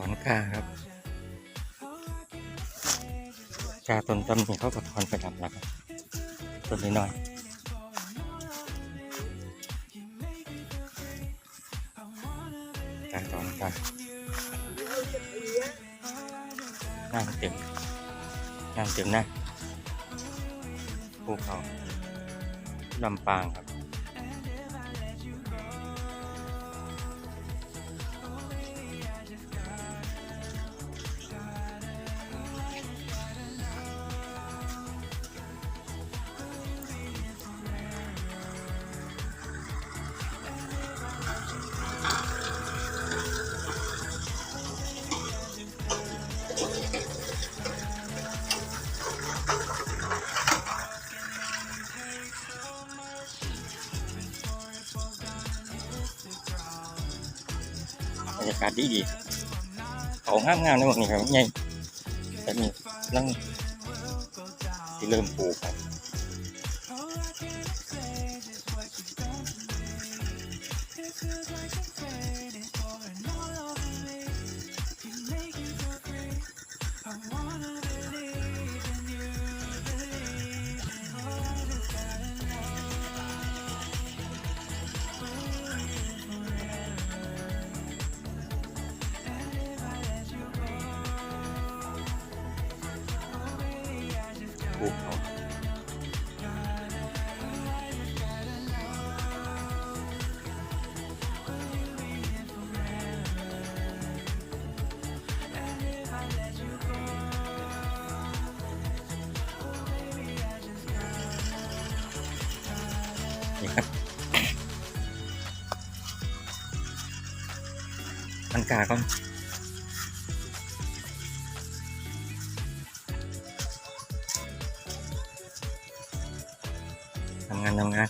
อนกาครับกาต้นต้นนี้เขาก็ถอนไปดำแล้วครับต้นนี้น้อยกาถอนกาน้ำเต็มน้ำเต็มนะภูเขาลำปางครับาศดีดีเขางามงามในวันนี้ครับใหญ่แต่นี่นั่งที่เริ่มปลูกครับ ปลูกเขานี่ครับมันกาก่อน ทำงานทำงาน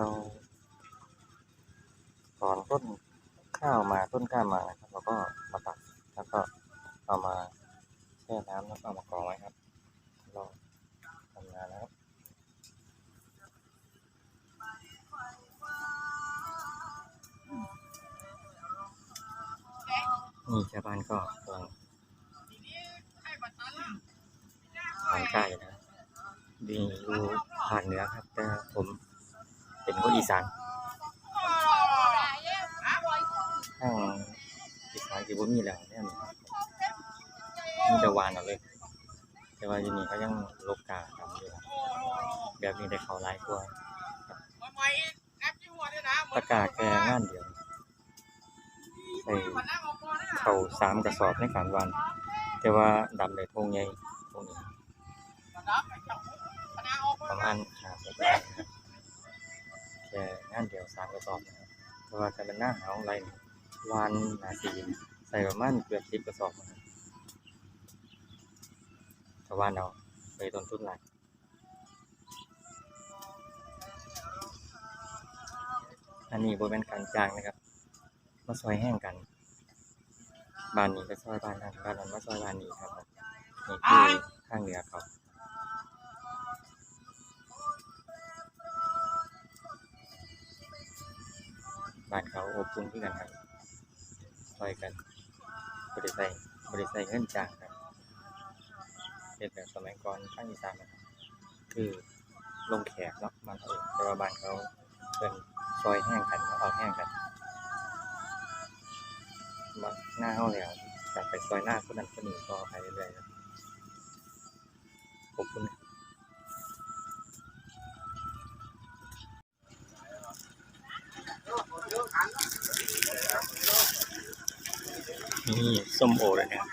เราถอนต้นข้าวมาต้นข้าวมานะครับแล้วก็มาตัดแล้วก็เอามาแช่น้ำแล้วก็เอามากรองไว้ครับเราทำงานแล้วครับนี่ชาวบ้านก็กำลังทานข้าวอยู่นะดีอยู่ภาคเหนือครับ แต่ผม คนอีสานทางอีสานที่บ่มีแล้วเนี่ยนี่ครับมีแต่หวานเอาเลย แต่ว่าที่นี่เขายังลกกาทำอยู่ครับแบบนี้ได้เขาหลายกว่าตะกาแค่งานเดียวใส่เขาสามกระสอบในการวัน แต่ว่าดำในทงใหญ่ทงนี้ประมาณห้าสิบแปดนะ ครับแค่งานเดียวสามกระสอบนะครับแต่ว่าถ้าเป็นหน้าหาวอะไรวานนาสีใส่ประมาณเกือบสิบกระสอบนะครับชาวบ้านเอาไปต้นทุนหลายอันนี้บริเวณการจ้างนะครับ มาซอยแห้งกัน บ้านนี้ไปซอยบ้านนั้นบ้านนั้นมาซอยบ้านนี้ครับผมนี่คือข้างเหนือเขา บ้านเขาอบอุ่นที่กันครับซอยกันบริใส่บริใส่เงินจางครับเป็นแบบสมัยก่อนข้างอีสานนะครับคือลงแขกเนาะบ้านเขาเองแต่ว่าบ้านเขาเป็นซอยแห้งกันเอาแห้งกันมาหน้าเข้าแล้วจากไปซอยหน้าคนนั้นคนนี้ก็ไปเรื่อยๆครับขอบคุณ นี่ส้มโอเลยเนี่ย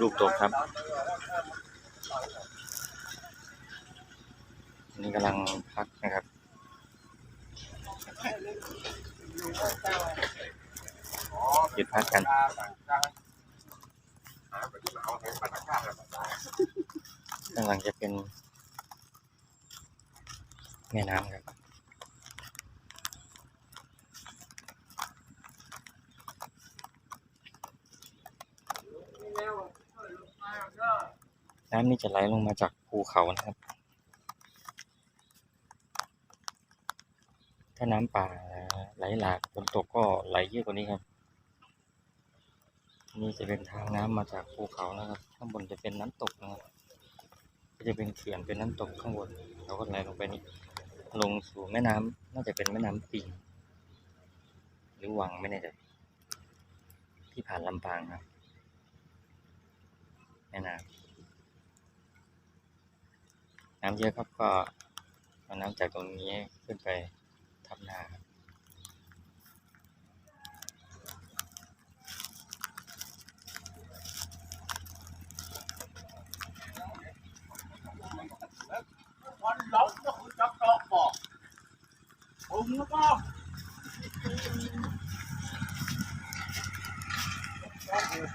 ลูกตกครับ นี่กำลังพักนะครับ หยุดพักกันด้านหลังจะเป็น แม่น้ำครับ น้ำนี่จะไหลลงมาจากภูเขานะครับ ถ้าน้ำป่าไหลหลากฝนตกก็ไหลเยอะกว่านี้ครับ นี่จะเป็นทางน้ำมาจากภูเขานะครับ ข้างบนจะเป็นน้ำตกนะครับ ก็จะเป็นเขื่อนเป็นน้ำตกข้างบนเราก็ไหลลงไปนี่ ลงสู่แม่น้ำน่าจะเป็นแม่น้ำปิงหรือวังไม่แน่ใจที่ผ่านลำปางครับแม่น้ำน้ำเยอะครับก็เอาน้ำจากตรงนี้ขึ้นไปทำนาครับ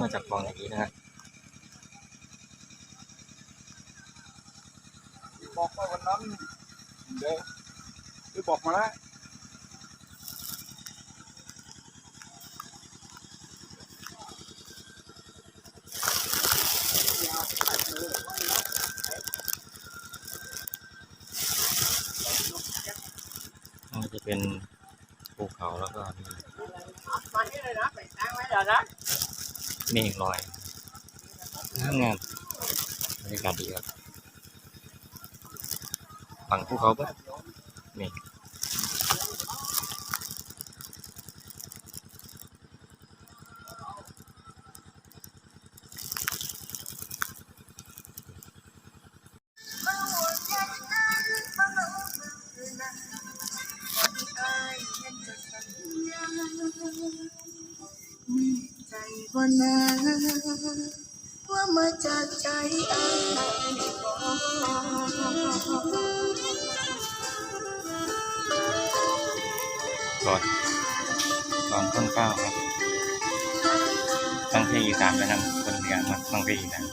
น้ำขึ้นมาจากคลองอย่างนี้นะฮะบอกว่าวันนั้นเดี๋ยวคือบอกมาแล้วมันก็จะเป็นภูเขาแล้วก็มีมาที่เลยนะไปตั้งไว้ เดี๋ยวนะเมฆลอยงามงามบรรยากาศดีครับฝั่งภูเขาปะเมฆ ก่อนก่อนต้นข้าวครับตั้งเพลงอีสานไปนำคนเดียวมาตั้งเพลงอีสาน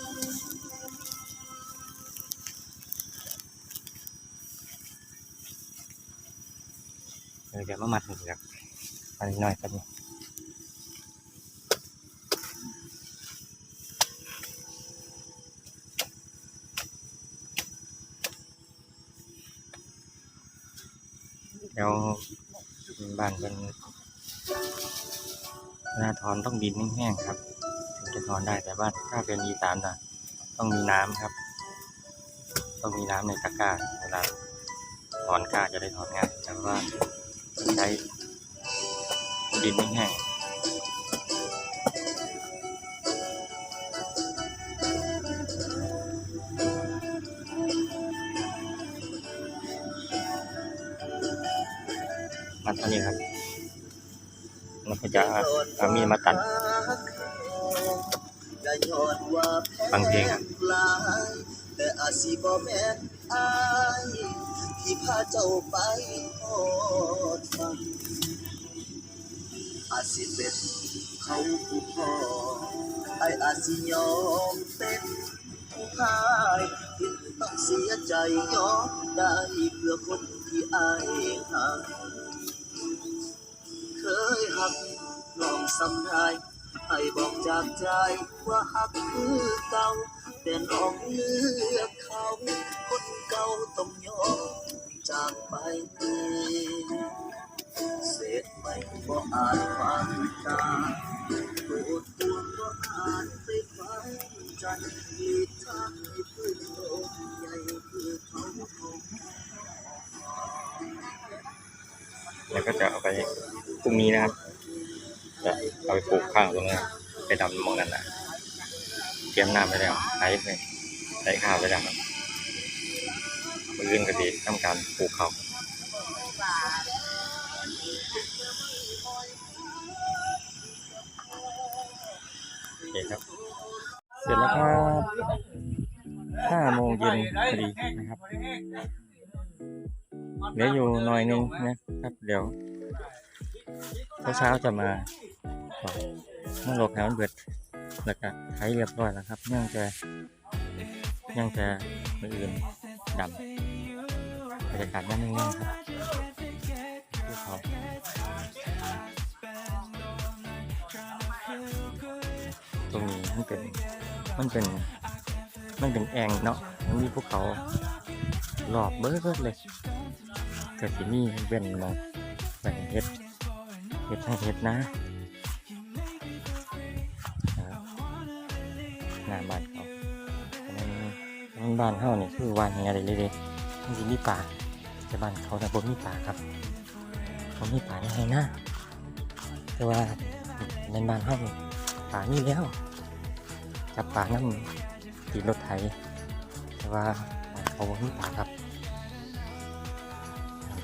เดี๋ยวมามัดหนึ่งครับอันนี้หน่อยครับนี่เดี๋ยว บ้านเป็นหน้าถอนต้องดินแห้งๆครับ ถึงจะถอนได้แต่บ้านถ้าเป็นอีสานนะต้องมีน้ำครับ ต้องมีน้ำในตะกร้าเวลาถอนกล้าจะได้ถอนง่ายแต่ว่าใช้ดินแห้งๆ มาเท่านี้ครับแล้วก็จะเอามีดมาตัดฟังเพลงแต่อาสิบ่แม่นอายที่พาเจ้าไปทอดฟังอาสิเป็นเขาผู้พ่อไออาสิยอมเป็นผู้พายที่ต้องเสียใจยอมได้เพื่อคน สำทายให้บอกจากใจว่าหักคือเก่าแต่น้องเลือกเขา คนเก่าต้องยอมจากไปเศษไม่ก็อาจฟังตาโปรดปวงก็อาจไปฟังจันทร์ทางให้พื้นโลกใหญ่คือเขาคงแล้วก็จะเอาไปพรุ่งนี้นะครับ จะเอาไปปลูกข้างตรงนั้นไปดำมองนั้นนะเตรียมน้ำไปแล้วใช้ไปใช้ข้าวไปแล้วครับมื่นก็ดีทำการปลูกข้าวโอเคครับ เสร็จแล้วครับห้าโมงเย็นพอดีนะครับเหลืออยู่หน่อยนึงนะครับ เดี๋ยวเช้าๆจะมา ต่อเมื่อโลกแถวมันเบิดแล้วก็ไถเรียบร้อยแล้วครับยังจะยังจะมืออื่นดำบรรยากาศนั่นนี่ครับภูเขาตรงนี้มันเป็นมันเป็นมันเป็นแอ่งเนาะมันมีภูเขารอบเบิดเลยเกิดที่นี่เว้นมองไปเฮ็ดเฮ็ดให้เฮ็ดนะ หน้าบ้านเขาอันบ้านเขานี่คือวานอะไรเลยเด้มันสิมีป่าแต่บ้านเขาแต่บ่มีป่าครับเขามีป่าได้ไงนะแต่ว่าในบ้านเขานี่ป่ามีแล้วจับป่านั่นตีรถไถแต่ว่าเขาบ่มีป่าครับ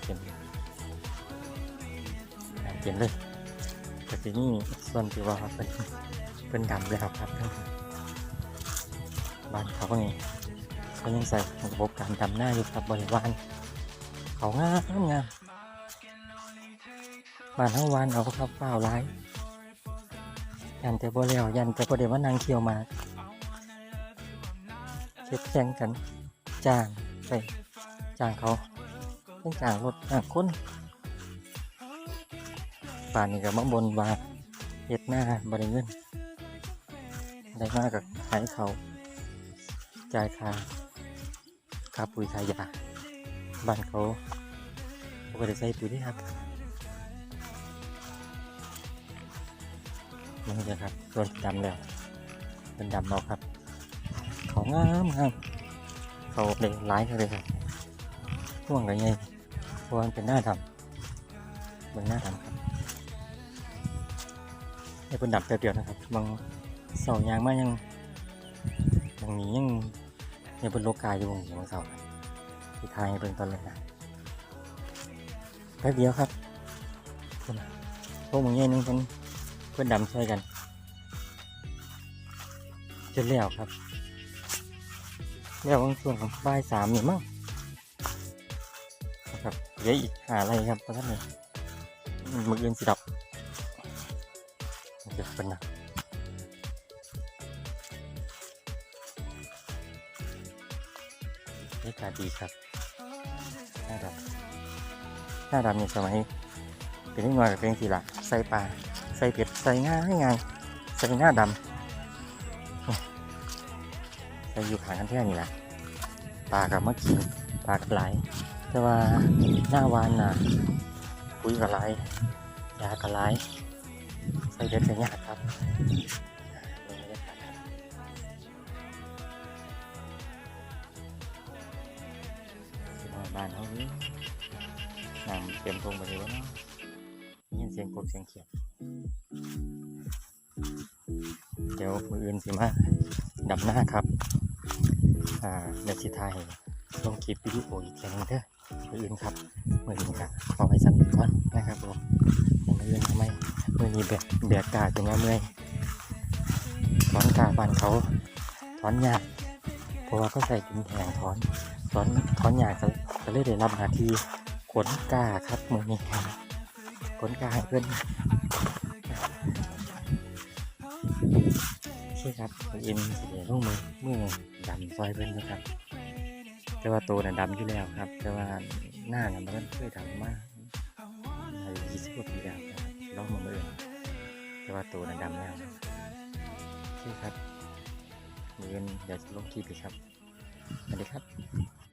เค็มน้ำเค็มเลยแต่ทีนี้ส่วนที่ว่าเป็นเป็นดำแล้วครับทั้งบ้านเขานี่เขายังใส่ระบบการดำหน้าอยู่กับบริวารเขางามงามบ้านทั้งวันเอาครับเปล่าร้ายยันแต่บ่แล้วยันแต่บ่ได้ว่านางเคียวมาเช็ดแข่งกันจ้างไปจ้างเขาต้องจ้างรถจ้างคนป่านนี้ก็มาบนว่าเฮ็ดหน้าบริเงินได้มากกับขายเขา จ่ายค่าค่าปุ๋ยค่ายาบ้านเขาเขาก็ได้ใส่ปุ๋ยที่ครับมันจะครับส่วนดำแล้วเป็นดำเอาครับ เขางามงามเขาเลยร้ายเลยครับช่วงกันไงเพรเป็นหน้าดำเบิ่งหน้าดำครับให้เป็นดำแป๊บเดียวนะครับบางเสายางมายังบางนี้ยัง ยังเป็นโลกาอยู่บางนี้บางเสาที่ทายให้เป็นตอนเลยนะแป๊บเดียวครับพวกมึงยัยนึงเป็นเพื่อนดำช่วยกันจนแล้วครับแล้วบางช่วงของบ่ายสามนี่มั้งครับเหลืออีกหาอะไรครับเพราะท่านเลยมืออื่นสิดับเดี๋ยวเป็นนะ บรรยากาศดีครับหน้าดำหน้าดำในสมัยเป็นนิดหน่อยกับเป็นสีละใส่ปลาใส่เผ็ดใส่ง่ายง่ายใส่หน้าดำใส่อยู่ขางกันแท่นี่แหละปลากับมะขิงปลากับไหลแต่ว่าหน้าวานน่ะปุ๋ยก็หลยาก็หลใส่เด็ดใส่ยากครับ บ้านเขานี่น้ำเตรียมทงไปเลยวะเนาะยินเสียงกบเสียงเขียดเดี๋ยวมืออื่นสิมาดำหน้าครับ อ่าเดี๋ยวสิถ่ายลงคลิปวิดีโออีกทีหนึงเด้อมืออื่นครับมืออื่นครับขอไปสั่นก่อนนะครับผมมืออื่นทำไมมือนี้แบกแบกกาจนว่าเมื่อยถอนกาบานเขาถอนหยาก ราะว่าเขาใส่ดินแทงถอนถอนถอนหยากก็ก็เลยได้รับหน้าที่ขนกาครับมือนี้ครับขนกาให้เพื่อนโอเครับมืออื่นสิเดี๋ยวลงมือมือดำซอยเพื่อนนะครับ แต่ว่าตัวน่ะดำอยู่แล้วครับ แต่ว่าหน้าน่ะมันเคยดำมากยี่สิบกว่าปีแล้วนะครับลองมาเมื่อแต่ว่าตัวน่ะดำแล้วโอเคครับ มืออนเดี๋ยวจะลงคลิปอีกครับสวัสดีครับ